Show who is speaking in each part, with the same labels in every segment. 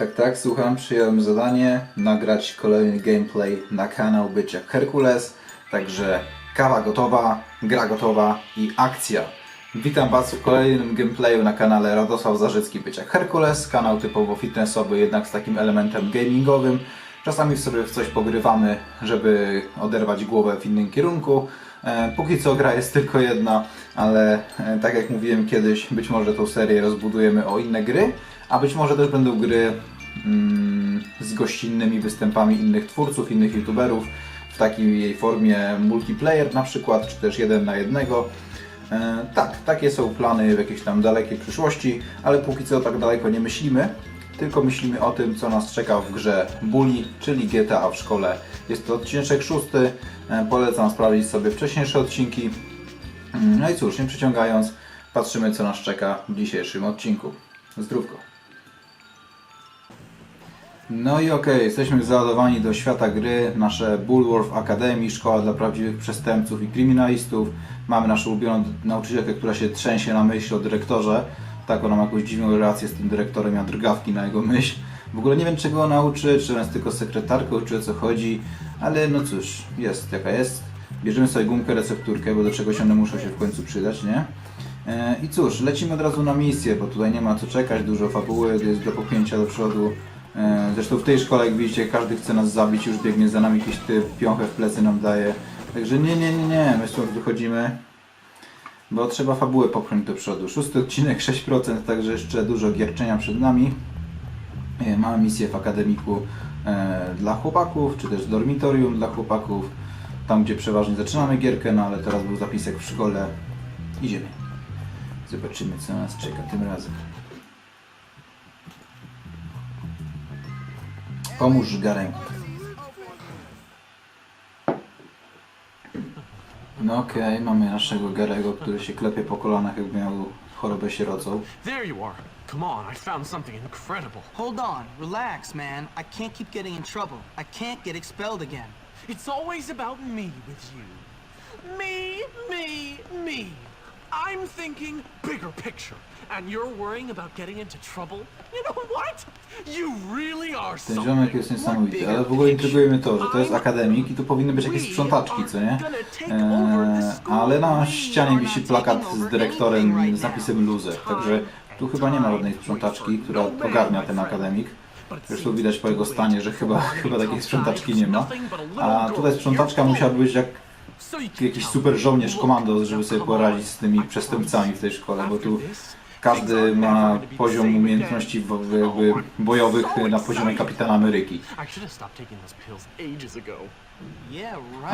Speaker 1: Tak, tak, słucham, przyjąłem zadanie nagrać kolejny gameplay na kanał Być jak Herkules, także kawa gotowa, gra gotowa i akcja. Witam Was w kolejnym gameplayu na kanale Radosław Zarzycki Być jak Herkules, kanał typowo fitnessowy, jednak z takim elementem gamingowym. Czasami sobie w coś pogrywamy, żeby oderwać głowę w innym kierunku. E, Póki co gra jest tylko jedna, ale e, tak jak mówiłem kiedyś, być może tą serię rozbudujemy o inne gry, a być może też będą gry mm, z gościnnymi występami innych twórców, innych youtuberów w takiej jej formie multiplayer na przykład, czy też jeden na jednego. E, tak, takie są plany w jakiejś tam dalekiej przyszłości, ale póki co tak daleko nie myślimy, tylko myślimy o tym, co nas czeka w grze Bully, czyli GTA w szkole. Jest to odcinek szósty, e, polecam sprawdzić sobie wcześniejsze odcinki. Mm, No i cóż, nie przeciągając, patrzymy co nas czeka w dzisiejszym odcinku. Zdrówko. No i okej, jesteśmy załadowani do świata gry, nasze Bullworth Academy, szkoła dla prawdziwych przestępców i kryminalistów. Mamy naszą ulubioną nauczycielkę, która się trzęsie na myśl o dyrektorze. Tak, ona ma jakąś dziwną relację z tym dyrektorem, ja drgawki na jego myśl. W ogóle nie wiem czego ona uczy, czy ona jest tylko sekretarką, czy o co chodzi, ale no cóż, jest jaka jest. Bierzemy sobie gumkę, recepturkę, bo do czegoś one muszą się w końcu przydać, nie? E, I cóż, lecimy od razu na misję, bo tutaj nie ma co czekać, dużo fabuły, jest do popchnięcia do przodu. E, Zresztą w tej szkole, jak widzicie, każdy chce nas zabić, już biegnie za nami jakiś typ, piąchę w plecy nam daje. Także nie, nie, nie, nie, my stąd wychodzimy, bo trzeba fabułę popchnąć do przodu. Szósty odcinek, 6%, także jeszcze dużo gierczenia przed nami. E, Mamy misję w akademiku e, dla chłopaków, czy też dormitorium dla chłopaków. Tam, gdzie przeważnie zaczynamy gierkę, no ale teraz był zapisek w szkole. Idziemy. Zobaczymy, co nas czeka tym razem. Pomóż Garemu. No okej, mamy naszego Garego, który się klepie po kolanach, jakby miał chorobę sierocą.
Speaker 2: There you are. Come on, I found something incredible.
Speaker 3: Hold on, relax, man. I can't keep getting in trouble. I can't get expelled again.
Speaker 2: It's always about me with you. Me, me, me. I'm thinking bigger picture. And you're worrying about getting into trouble? You know what? You really are
Speaker 1: Ten ziomek jest niesamowity, ale w ogóle intryguje mnie to, że to jest akademik i tu powinny być jakieś sprzątaczki, co nie? Eee, ale na ścianie wisi plakat z dyrektorem z napisem loser, także tu chyba nie ma żadnej sprzątaczki, która ogarnia ten akademik. Zresztą widać po jego stanie, że chyba, chyba takiej sprzątaczki nie ma. A tutaj sprzątaczka musiała być jak jakiś super żołnierz komando, żeby sobie poradzić z tymi przestępcami w tej szkole, bo tu każdy ma poziom umiejętności jakby bojowych na poziomie kapitana Ameryki.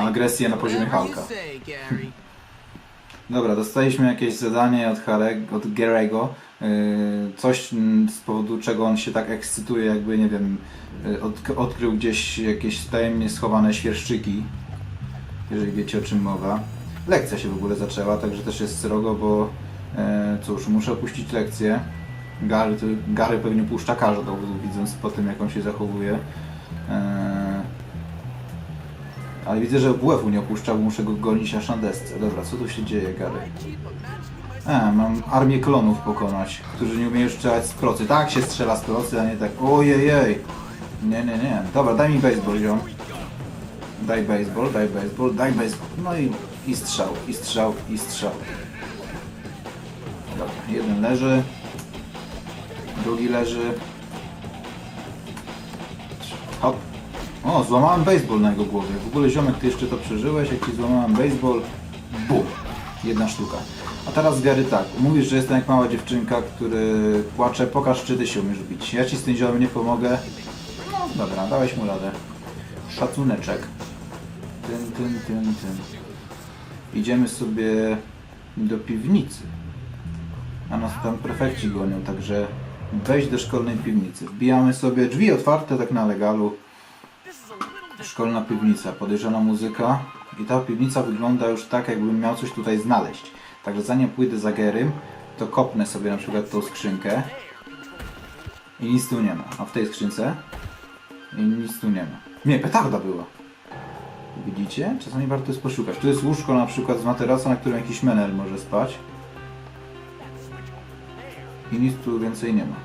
Speaker 1: Agresję na poziomie
Speaker 3: Gary.
Speaker 1: Dobra, dostaliśmy jakieś zadanie od, Hareg, od Garego. Yy, coś z powodu czego on się tak ekscytuje, jakby nie wiem, odk- odkrył gdzieś jakieś tajemnie schowane świerszczyki. Jeżeli wiecie o czym mowa. Lekcja się w ogóle zaczęła, także też jest srogo, bo yy, cóż, muszę opuścić lekcję. Gary, Gary pewnie puszcza każdą, widząc po tym jak on się zachowuje. Yy, ale widzę, że WF-u nie opuszczał, muszę go gonić aż na desce. Dobra, co tu się dzieje, Gary? E, mam armię klonów pokonać, którzy nie umieją strzelać z procy. Tak się strzela z procy, a nie tak. Ojejej! Nie, nie, nie. Dobra, daj mi baseball, ziom. Daj baseball, daj baseball, daj baseball. No i, i strzał, i strzał, i strzał. Dobra, jeden leży. Drugi leży. Hop. O, złamałem baseball na jego głowie. W ogóle ziomek, ty jeszcze to przeżyłeś, jak ci złamałem baseball. Bum. Jedna sztuka. A teraz Gary tak, mówisz, że jestem jak mała dziewczynka, który płacze, pokaż czy ty się umiesz bić. Ja ci z tym ziomem nie pomogę. No dobra, dałeś mu radę. Szacuneczek. Tym, tym, tym, tym. Idziemy sobie do piwnicy. A nas tam prefekci gonią, także wejść do szkolnej piwnicy. Wbijamy sobie drzwi otwarte, tak na legalu. Szkolna piwnica, podejrzana muzyka i ta piwnica wygląda już tak, jakbym miał coś tutaj znaleźć. Także zanim pójdę za Gerym, to kopnę sobie na przykład tą skrzynkę i nic tu nie ma. A w tej skrzynce i nic tu nie ma. Nie, petarda była. Widzicie? Czasami warto jest poszukać. Tu jest łóżko na przykład z materaca, na którym jakiś menel może spać. I nic tu więcej nie ma.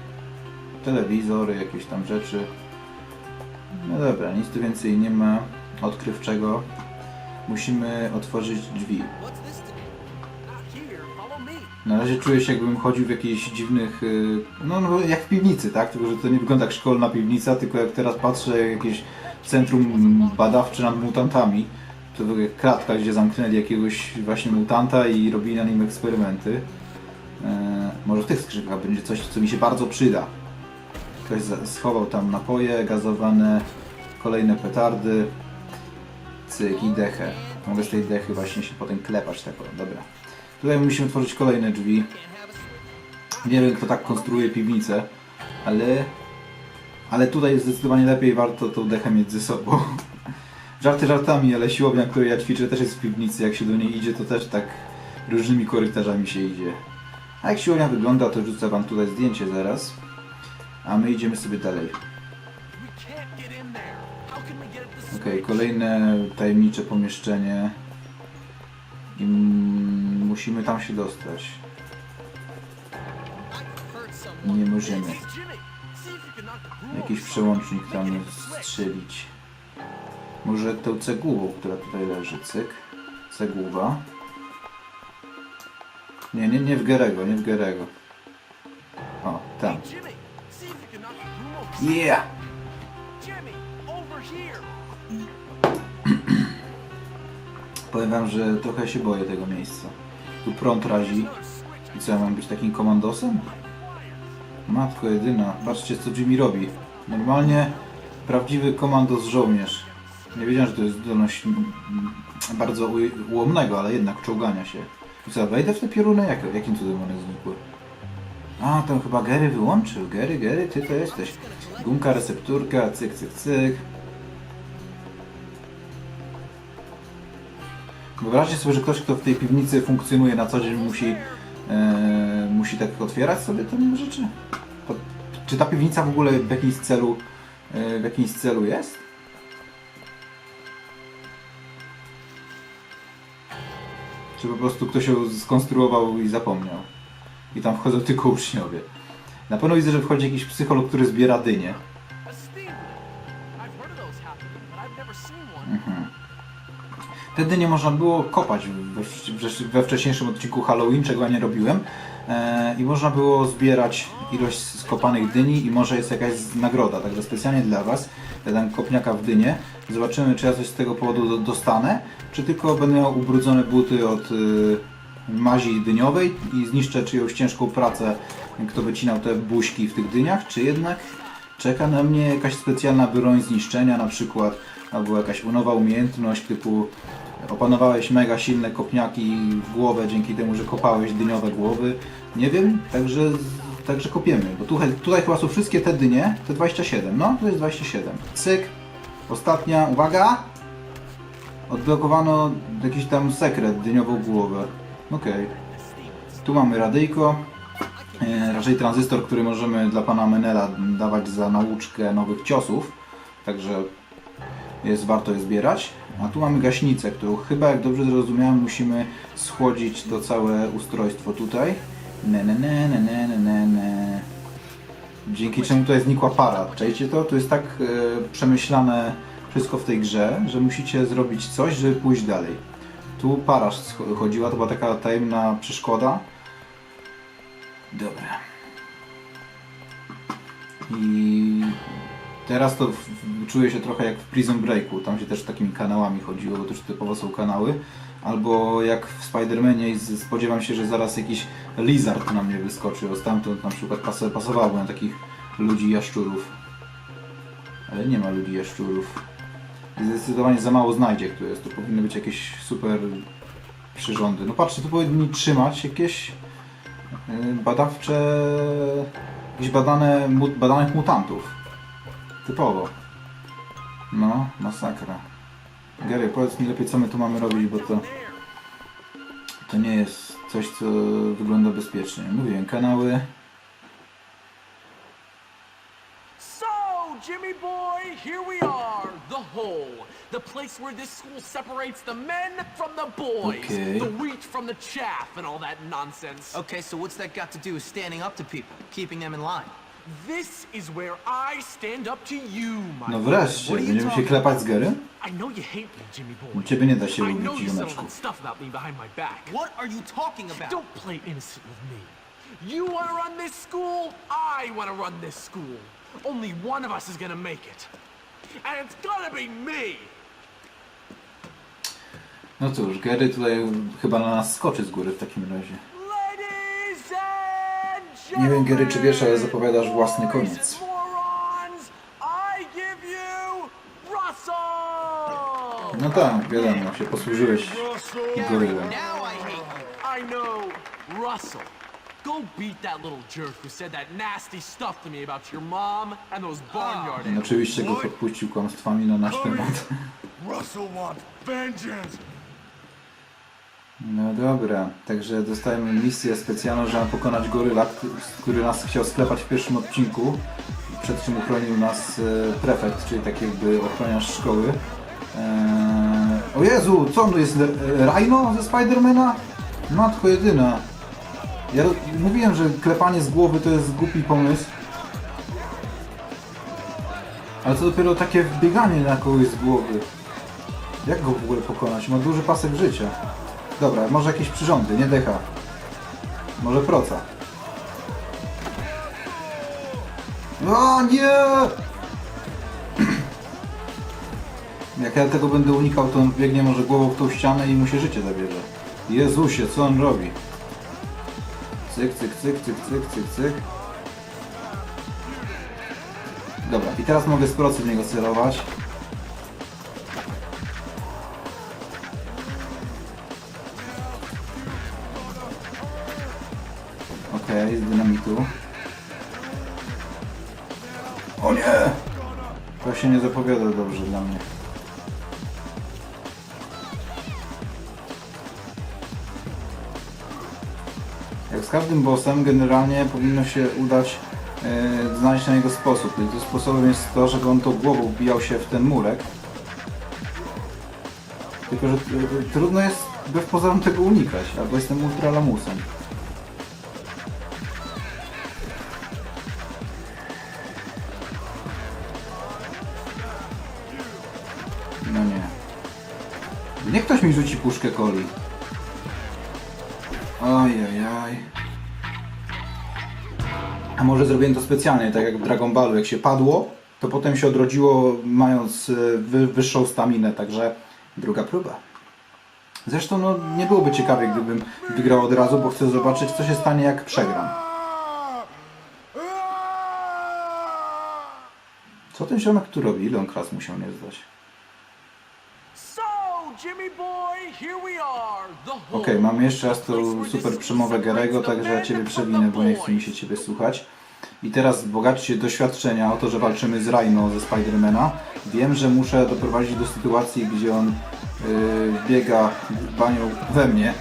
Speaker 1: telewizory, jakieś tam rzeczy. No dobra, nic tu więcej nie ma odkrywczego. Musimy otworzyć drzwi. Na razie czuję się jakbym chodził w jakichś dziwnych, y, no, no jak w piwnicy, tak? Tylko, że to nie wygląda jak szkolna piwnica, tylko jak teraz patrzę jak jakieś centrum badawcze nad mutantami. To kratka, gdzie zamknęli jakiegoś właśnie mutanta i robili na nim eksperymenty. E, może w tych skrzynkach będzie coś, co mi się bardzo przyda. Ktoś schował tam napoje gazowane, kolejne petardy, cyk i dechę. Mogę z tej dechy właśnie się potem klepać tak, o, dobra. Tutaj musimy tworzyć kolejne drzwi. Nie wiem kto tak konstruuje piwnicę, ale, ale tutaj zdecydowanie lepiej warto tą dechę mieć ze sobą. Żarty żartami, ale siłownia, której ja ćwiczę też jest w piwnicy. Jak się do niej idzie, to też tak różnymi korytarzami się idzie. A jak siłownia wygląda, to rzucę wam tutaj zdjęcie zaraz. A my idziemy sobie dalej. Okej, kolejne tajemnicze pomieszczenie. I musimy tam się dostać. Nie możemy. Jakiś przełącznik tam strzelić. Może tą cegłową, która tutaj leży, cyk. Cegłowa. Nie, nie, nie w Gerego, nie w Gerego. O, tam. Yeah! Powiem wam, że trochę się boję tego miejsca. Tu prąd razi. I co, ja mam być takim komandosem? Matko jedyna, patrzcie co Jimmy robi. Normalnie prawdziwy komandos żołnierz. Nie wiedziałem, że to jest zdolność bardzo ułomnego, ale jednak czołgania się. I co, wejdę w te pioruny? Jak, jakim cudem one znikły? A, tam chyba Gary wyłączył. Gary, Gary, ty to jesteś. Gumka, recepturka, cyk, cyk, cyk. Wyobraźcie sobie, że ktoś, kto w tej piwnicy funkcjonuje na co dzień, musi, e, musi tak otwierać sobie te rzeczy? Czy ta piwnica w ogóle w jakimś celu, e, w jakimś celu jest? Czy po prostu ktoś ją skonstruował i zapomniał? I tam wchodzą tylko uczniowie. Na pewno widzę, że wchodzi jakiś psycholog, który zbiera dynie. Wtedy nie można było kopać we, we, wcześniejszym odcinku Halloween, czego ja nie robiłem. E, I można było zbierać ilość skopanych dyni i może jest jakaś nagroda. Także specjalnie dla Was dam kopniaka w dynię. Zobaczymy, czy ja coś z tego powodu do, dostanę, czy tylko będę miał ubrudzone buty od y, mazi dyniowej i zniszczę czyjąś ciężką pracę, kto wycinał te buźki w tych dyniach, czy jednak czeka na mnie jakaś specjalna broń zniszczenia na przykład, albo jakaś nowa umiejętność typu opanowałeś mega silne kopniaki w głowę dzięki temu, że kopałeś dyniowe głowy. Nie wiem, także, także kopiemy, bo tutaj, tutaj chyba są wszystkie te dynie, te 27, no to jest 27. Cyk, ostatnia, uwaga! Odblokowano jakiś tam sekret, dyniową głowę. Okej. Tu mamy radyjko, e, raczej tranzystor, który możemy dla pana Menela dawać za nauczkę nowych ciosów, także jest warto je zbierać. A tu mamy gaśnicę, którą chyba, jak dobrze zrozumiałem, musimy schłodzić to całe ustrojstwo tutaj. Ne, ne, ne, ne, ne, ne, ne. Dzięki czemu tutaj znikła para. Czajcie to? To jest tak e, przemyślane wszystko w tej grze, że musicie zrobić coś, żeby pójść dalej. Tu para chodziła, to była taka tajemna przeszkoda. Dobra. I teraz to czuję się trochę jak w Prison Breaku. Tam się też takimi kanałami chodziło, bo to już typowo są kanały. Albo jak w Spider-Manie i spodziewam się, że zaraz jakiś lizard na mnie wyskoczy. O stamtąd na przykład pas, pasowałby na takich ludzi jaszczurów. Ale nie ma ludzi jaszczurów. Zdecydowanie za mało znajdzie, tu jest. To powinny być jakieś super przyrządy. No patrzcie, tu powinni trzymać jakieś y, badawcze, jakieś badane, badanych mutantów. Typowo. No, masakra. Gary, powiedz mi lepiej, co my tu mamy robić, bo to, to nie jest coś, co wygląda bezpiecznie. Mówiłem, kanały.
Speaker 2: So, Jimmy boy, here we are, the hole. The place where this school separates the men from the boys.
Speaker 1: Okay.
Speaker 2: The wheat from the chaff and all that nonsense.
Speaker 3: Okay, so what's that got to do with standing up to people, keeping them in line?
Speaker 2: This is where I stand up to you, my
Speaker 1: No wreszcie, będziemy się klepać z Gerym?
Speaker 2: I know you hate me, Jimmy boy.
Speaker 1: Ciebie nie da się
Speaker 2: I
Speaker 1: lubić,
Speaker 2: know you stuff about me behind my back.
Speaker 3: What are you talking about?
Speaker 2: Don't play innocent with me. You want to run this school? I want to run this school. Only one of us is gonna make it. And it's gonna be me!
Speaker 1: No cóż, Gary tutaj chyba na nas skoczy z góry w takim razie. Nie wiem, Gary, czy wiesz, ale zapowiadasz własny koniec. No tak, wiadomo, się posłużyłeś gorylem.
Speaker 3: I
Speaker 2: know, Russell. Go beat that little jerk who said that nasty stuff to me about your mom and those barnyard
Speaker 1: oczywiście go podpuścił kłamstwami na nasz temat.
Speaker 4: Russell wants vengeance.
Speaker 1: No dobra, także dostajemy misję specjalną, że mamy pokonać goryla, który nas chciał sklepać w pierwszym odcinku. Przed czym uchronił nas e, prefekt, czyli tak jakby ochroniarz szkoły. Eee, o Jezu, co on jest? e, Rhino ze Spidermana? Matko jedyna. Ja mówiłem, że klepanie z głowy to jest głupi pomysł. Ale to dopiero takie wbieganie na kogoś z głowy. Jak go w ogóle pokonać? Ma duży pasek życia. Dobra, może jakieś przyrządy, nie decha. Może proca. O nie! Jak ja tego będę unikał, to on biegnie może głową w tą ścianę i mu się życie zabierze. Jezusie, co on robi? Cyk, cyk, cyk, cyk, cyk, cyk, cyk. Dobra, i teraz mogę z procy w niego celować. To się nie zapowiada dobrze dla mnie. Jak z każdym bossem generalnie powinno się udać e, znaleźć na niego sposób. I tym sposobem jest to, żeby on tą głową wbijał się w ten murek. Tylko, że e, trudno jest bez pozorom tego unikać, albo jestem ultra puszkę coli. Ojajaj. A może zrobiłem to specjalnie, tak jak w Dragon Ballu, jak się padło, to potem się odrodziło mając e, wy, wyższą staminę, także druga próba. Zresztą no, nie byłoby ciekawie, gdybym wygrał od razu, bo chcę zobaczyć, co się stanie, jak przegram. Co ten ziomek tu robi? Ile on klas musiał nie zdać?
Speaker 2: So, Jimmy boy,
Speaker 1: Okej, mamy jeszcze raz tą super przemowę Garego, także ja Ciebie przewinę, bo nie chce mi się Ciebie słuchać. I teraz bogaćcie doświadczenia o to, że walczymy z Rhino ze Spidermana. Wiem, że muszę doprowadzić do sytuacji, gdzie on yy, biega banią we mnie.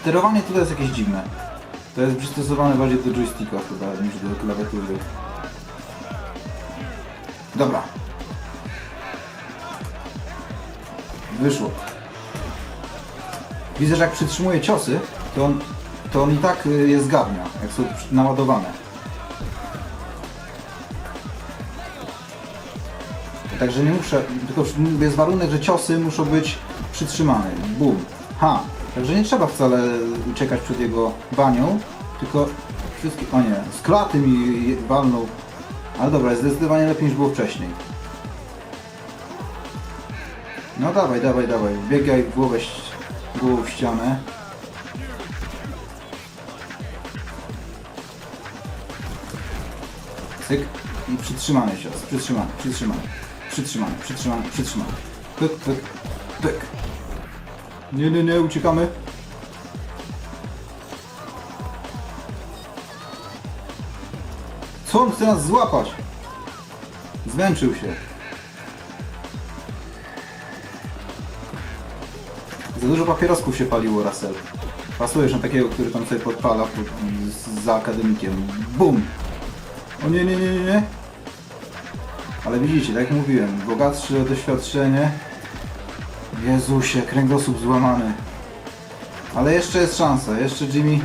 Speaker 1: Sterowanie tutaj jest jakieś dziwne. To jest przystosowane bardziej do joysticka chyba niż do klawiatury. Dobra. Wyszło. Widzę, że jak przytrzymuje ciosy, to on, to on i tak y, je zgarnia, jak są naładowane. Także nie muszę, tylko jest warunek, że ciosy muszą być przytrzymane. Bum. Ha. Także nie trzeba wcale uciekać przed jego banią, tylko wszystkie... O nie, z mi walnął. Ale dobra, jest zdecydowanie lepiej niż było wcześniej. No dawaj, dawaj, dawaj. Biegaj w głowę, w ścianę. Cyk. I przytrzymany cios. Przytrzymany, przytrzymany. Przytrzymany, przytrzymany, przytrzymany. Pyk, pyk, pyk. Nie, nie, nie, uciekamy. Co on chce nas złapać? Zmęczył się. Za dużo papierosków się paliło, Russell. Pasujesz na takiego, który tam sobie podpala pod, z, za akademikiem. Bum! O nie, nie, nie, nie, nie. Ale widzicie, tak jak mówiłem, bogatsze doświadczenie. Jezusie, kręgosłup złamany. Ale jeszcze jest szansa, jeszcze Jimmy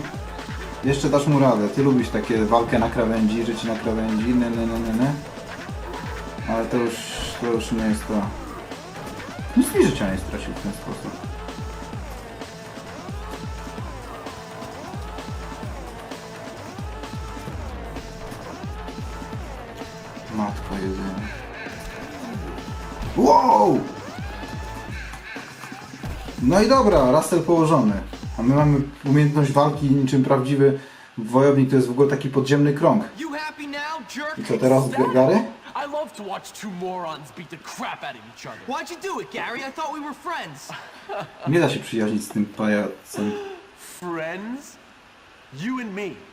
Speaker 1: Jeszcze dasz mu radę. Ty lubisz takie walkę na krawędzi, życie na krawędzi, ne, ne, ne, ne, ne. Ale to już, to już nie jest to. Nic mi życia nie stracił w ten sposób. Matko jedyna. Wow! No i dobra, Russell położony. A my mamy umiejętność walki niczym prawdziwy wojownik, to jest w ogóle taki podziemny krąg. I co teraz, Gary?
Speaker 2: I love to watch two morons beat the crap out of each other.
Speaker 3: Why'd you do it, Gary? I thought we were friends.
Speaker 1: Nie da się przyjaźnić z tym pajacem.
Speaker 2: Friends? You and me.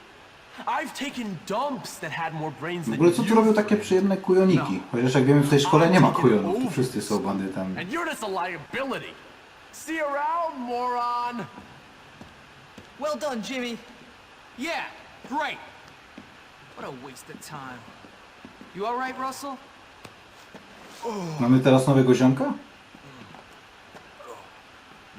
Speaker 2: I've taken dumps that had more brains
Speaker 1: W
Speaker 2: than
Speaker 1: ogóle co tu
Speaker 2: you,
Speaker 1: robią takie przyjemne kujoniki? Chociaż jak wiemy w tej szkole nie ma kujonów, tu wszyscy są bandytami.
Speaker 2: And you're just a liability. See you around, moron.
Speaker 3: Well done, Jimmy.
Speaker 2: Yeah, great.
Speaker 3: What a waste of time. You all right, Russell?
Speaker 1: Mamy teraz nowego ziomka?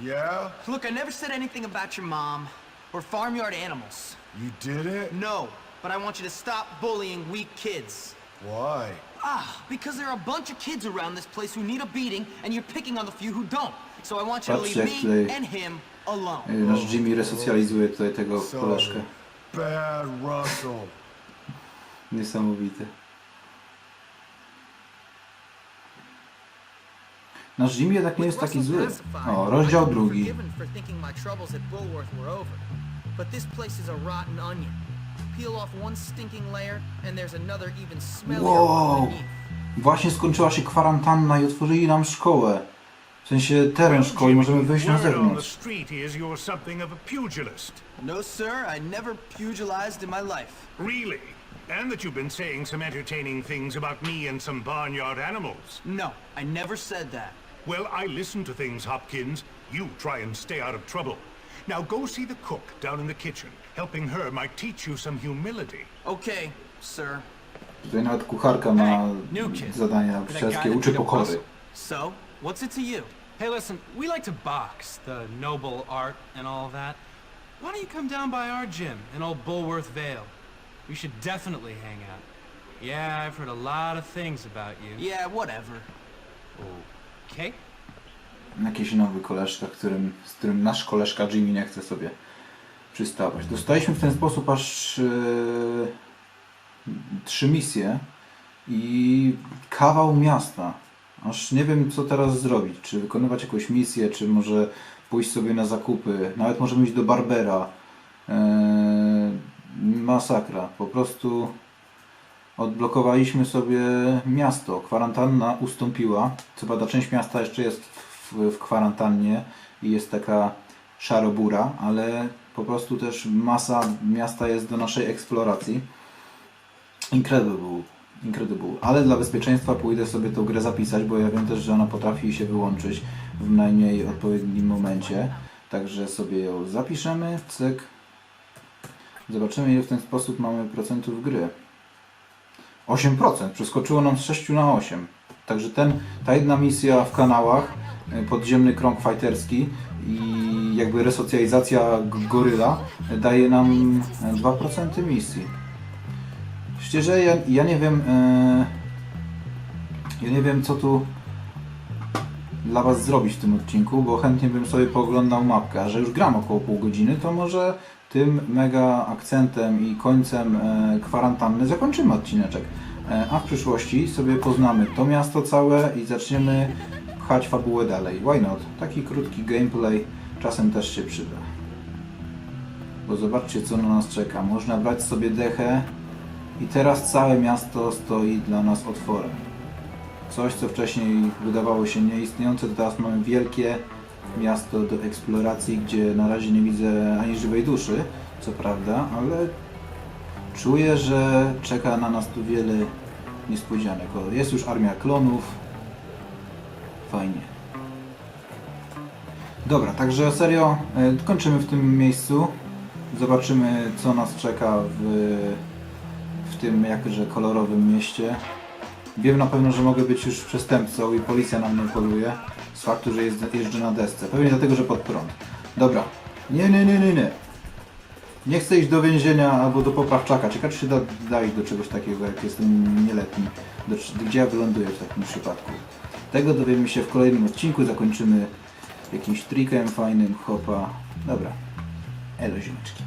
Speaker 4: Yeah?
Speaker 3: Look, I never said anything about your mom or farmyard animals.
Speaker 4: You did it?
Speaker 3: No, but I want you to stop bullying weak kids.
Speaker 4: Why?
Speaker 3: Ah, because there are a bunch of kids around this place who need a beating, and you're picking on the few who don't. So I want you to
Speaker 1: Patrzcie,
Speaker 3: leave
Speaker 1: jak
Speaker 3: me
Speaker 1: tutaj-
Speaker 3: and him alone.
Speaker 1: Nasz Jimmy resocjalizuje tutaj tego koleżkę.
Speaker 4: Bad Russell.
Speaker 1: Niesamowite. Nasz Jimmy jednak nie jest taki zły. O, rozdział drugi. Wow. Właśnie skończyła się kwarantanna i otworzyli nam szkołę. W sensie teren szkoły, możemy wyjść na zewnątrz.
Speaker 3: No, sir, I never pugilized in my life.
Speaker 5: Really? And that you've been saying some entertaining things about me and some barnyard animals.
Speaker 3: No, I never said that.
Speaker 5: Well, I listen to things, Hopkins. You try and stay out of trouble. Now go see the cook down in the kitchen. Helping her might teach you some humility.
Speaker 3: Okay, sir.
Speaker 1: Tutaj nawet kucharka ma
Speaker 2: Hey, new kid.
Speaker 1: zadania
Speaker 2: That guy
Speaker 1: wszystkie, uczy pokory.
Speaker 3: So, what's it to you?
Speaker 6: Hey, listen, we like to box, the noble art and all that. Why don't you come down by our gym in old Bulworth Vale? We should definitely hang out. Yeah, I've heard a lot of things about you.
Speaker 3: Yeah, whatever.
Speaker 6: Oh, Okay?
Speaker 1: Jakiś nowy koleżka, którym, z którym nasz koleżka Jimmy nie chce sobie przystawać. Dostaliśmy w ten sposób aż e, trzy misje i kawał miasta. Aż nie wiem co teraz zrobić. Czy wykonywać jakąś misję, czy może pójść sobie na zakupy. Nawet możemy iść do Barbera. E, masakra. Po prostu odblokowaliśmy sobie miasto. Kwarantanna ustąpiła. Co prawda część miasta jeszcze jest w, w kwarantannie i jest taka szarobura, ale po prostu też masa miasta jest do naszej eksploracji. Incredible. Incredible. Ale dla bezpieczeństwa pójdę sobie tą grę zapisać, bo ja wiem też, że ona potrafi się wyłączyć w najmniej odpowiednim momencie. Także sobie ją zapiszemy, cyk. Zobaczymy ile w ten sposób mamy procentów gry. 8%, przeskoczyło nam z 6 na 8. Także ten, ta jedna misja w kanałach, y, podziemny krąg fighterski i jakby resocjalizacja goryla daje nam y, 2% misji. Szczerze, ja, ja nie wiem, y, ja nie wiem co tu dla Was zrobić w tym odcinku, bo chętnie bym sobie pooglądał mapkę, a że już gram około pół godziny, to może tym mega akcentem i końcem e, kwarantanny zakończymy odcineczek. E, a w przyszłości sobie poznamy to miasto całe i zaczniemy pchać fabułę dalej. Why not? Taki krótki gameplay czasem też się przyda. Bo zobaczcie co na nas czeka. Można brać sobie dechę i teraz całe miasto stoi dla nas otworem. Coś, co wcześniej wydawało się nieistniejące, teraz mamy wielkie miasto do eksploracji, gdzie na razie nie widzę ani żywej duszy, co prawda, ale czuję, że czeka na nas tu wiele niespodzianek. O, jest już armia klonów. Fajnie. Dobra, także serio e, kończymy w tym miejscu. Zobaczymy, co nas czeka w, w tym jakże kolorowym mieście. Wiem na pewno, że mogę być już przestępcą i policja na mnie poluje z faktu, że jeżdżę, na desce. Pewnie dlatego, że pod prąd. Dobra. Nie, nie, nie, nie, nie. Nie chcę iść do więzienia albo do poprawczaka. Ciekawe, czy się da, da iść do czegoś takiego, jak jestem nieletni. Do, gdzie ja wyląduję w takim przypadku. Tego dowiemy się w kolejnym odcinku. Zakończymy jakimś trikiem fajnym, hopa. Dobra. Elo ziomeczki.